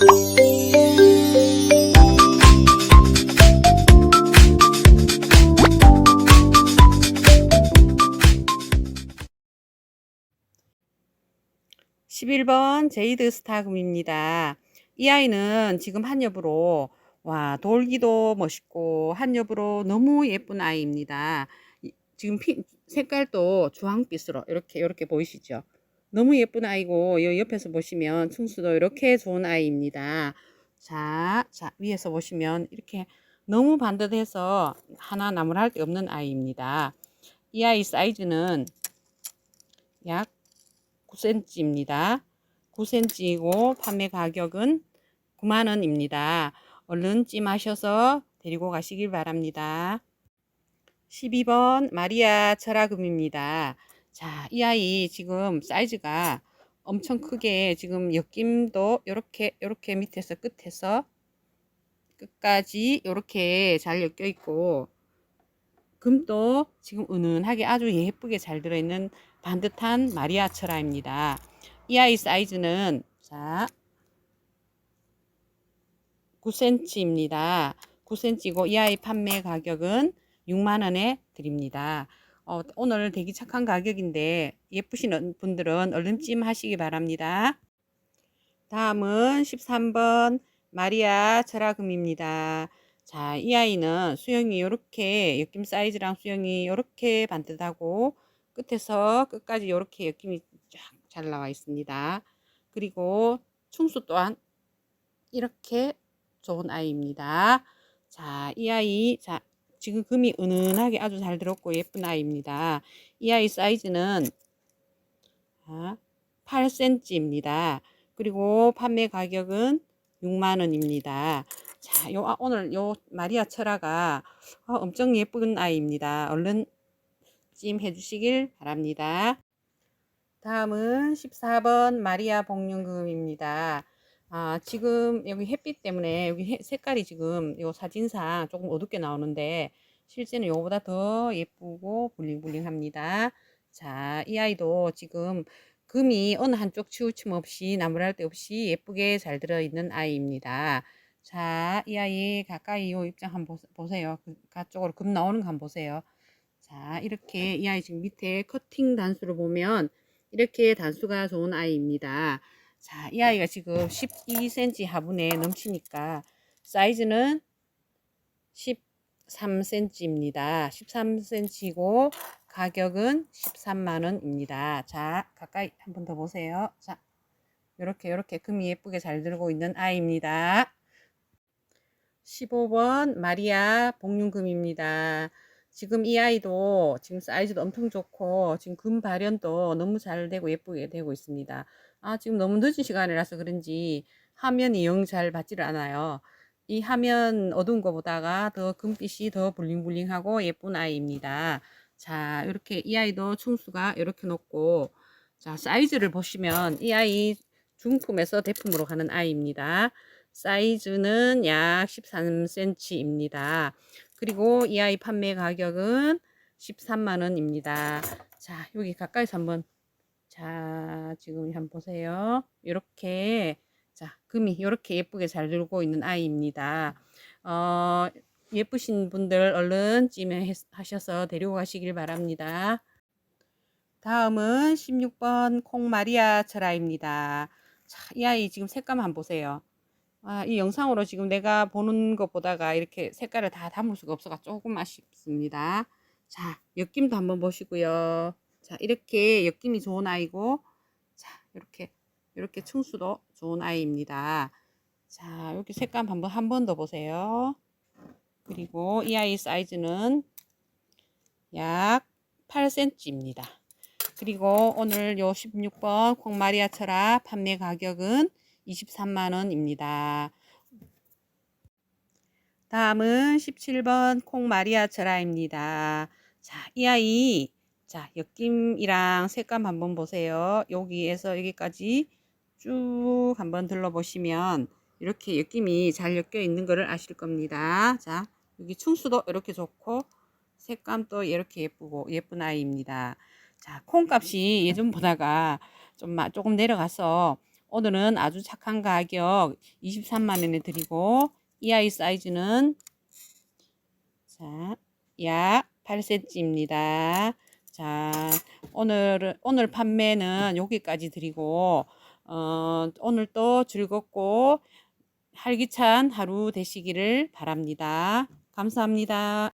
(11번) 제이드 스타금입니다. 이 아이는 지금 한엽으로 와 돌기도 멋있고 한엽으로 너무 예쁜 아이입니다. 이- 지금 피, 색깔도 주황빛으로 이렇게 이렇게 보이시죠? 너무 예쁜 아이고 요 옆에서 보시면 충수도 이렇게 좋은 아이입니다. 자, 자 위에서 보시면 이렇게 너무 반듯해서 하나 나무랄 데 없는 아이입니다. 이 아이 사이즈는 약 9cm입니다. 9cm이고 판매 가격은 9만원입니다. 얼른 찜하셔서 데리고 가시길 바랍니다. 12번 마리아 철화금입니다. 자, 이 아이 지금 사이즈가 엄청 크게 지금 엮임도 이렇게 이렇게 밑에서 끝에서 끝까지 이렇게 잘 엮여 있고 금도 지금 은은하게 아주 예쁘게 잘 들어있는 반듯한 마리아 철화입니다. 이 아이 사이즈는 자 9cm입니다. 9cm고 이 아이 판매 가격은 6만원에 드립니다. 어, 오늘 되게 착한 가격인데 예쁘신 분들은 얼른 찜 하시기 바랍니다. 다음은 13번 마리아 철화금입니다. 자, 이 아이는 수영이 이렇게 엮임 사이즈랑 수영이 이렇게 반듯하고 끝에서 끝까지 이렇게 엮임이 쫙 잘 나와 있습니다. 그리고 충수 또한 이렇게 좋은 아이입니다. 자, 이 아이, 자, 지금 금이 은은하게 아주 잘 들었고 예쁜 아이입니다. 이 아이 사이즈는 8cm입니다. 그리고 판매 가격은 6만원입니다. 자, 요, 아, 오늘 요 마리아 철화가 어, 엄청 예쁜 아이입니다. 얼른 찜 해 주시길 바랍니다. 다음은 14번 마리아 복륜금입니다. 아, 지금 여기 햇빛 때문에 여기 해- 색깔이 지금 요 사진상 조금 어둡게 나오는데 실제는 요보다 더 예쁘고 블링블링합니다. 자, 이 아이도 지금 금이 어느 한쪽 치우침 없이 나무랄 데 없이 예쁘게 잘 들어있는 아이입니다. 자, 이 아이 가까이 요 입장 한번 보세요. 그 가쪽으로 금 나오는 거 한번 보세요. 자, 이렇게 이 아이 지금 밑에 커팅 단수를 보면 이렇게 단수가 좋은 아이입니다. 자, 이 아이가 지금 12cm 화분에 넘치니까 사이즈는 13cm입니다. 13cm고 가격은 13만원입니다. 자, 가까이 한 번 더 보세요. 자, 이렇게 이렇게 금이 예쁘게 잘 들고 있는 아이입니다. 15번 마리아 복륜금입니다. 지금 이 아이도 지금 사이즈도 엄청 좋고 지금 금 발현도 너무 잘 되고 예쁘게 되고 있습니다. 아 지금 너무 늦은 시간이라서 그런지 화면이 영 잘 받지를 않아요. 이 화면 어두운 거보다가 더 금빛이 더 블링블링하고 예쁜 아이입니다. 자 이렇게 이 아이도 충수가 이렇게 높고 자 사이즈를 보시면 이 아이 중품에서 대품으로 가는 아이입니다. 사이즈는 약 13cm입니다. 그리고 이 아이 판매 가격은 13만원입니다. 자, 여기 가까이서 한번, 자, 지금 한번 보세요. 이렇게, 자, 금이 이렇게 예쁘게 잘 들고 있는 아이입니다. 어, 예쁘신 분들 얼른 찜해 하셔서 데리고 가시길 바랍니다. 다음은 16번 콩마리아 철아입니다. 자, 이 아이 지금 색감 한번 보세요. 아, 이 영상으로 지금 내가 보는 것보다가 이렇게 색깔을 다 담을 수가 없어가 조금 아쉽습니다. 자, 엮임도 한번 보시고요. 자, 이렇게 엮임이 좋은 아이고, 자, 이렇게, 이렇게 충수도 좋은 아이입니다. 자, 이렇게 색감 한번 한 번 더 보세요. 그리고 이 아이 사이즈는 약 8cm입니다. 그리고 오늘 요 16번 콩마리아 철아 판매 가격은 23만원입니다. 다음은 17번 콩마리아 철아입니다. 자, 이 아이, 자, 엮임이랑 색감 한번 보세요. 여기에서 여기까지 쭉 한번 둘러보시면 이렇게 엮임이 잘 엮여 있는 것을 아실 겁니다. 자, 여기 충수도 이렇게 좋고 색감도 이렇게 예쁘고 예쁜 아이입니다. 자, 콩값이 예전 보다가 좀 마- 조금 내려가서 오늘은 아주 착한 가격 23만 원에 드리고 이 아이 사이즈는 자, 약 8cm입니다. 자, 오늘 오늘 판매는 여기까지 드리고 어, 오늘 또 즐겁고 활기찬 하루 되시기를 바랍니다. 감사합니다.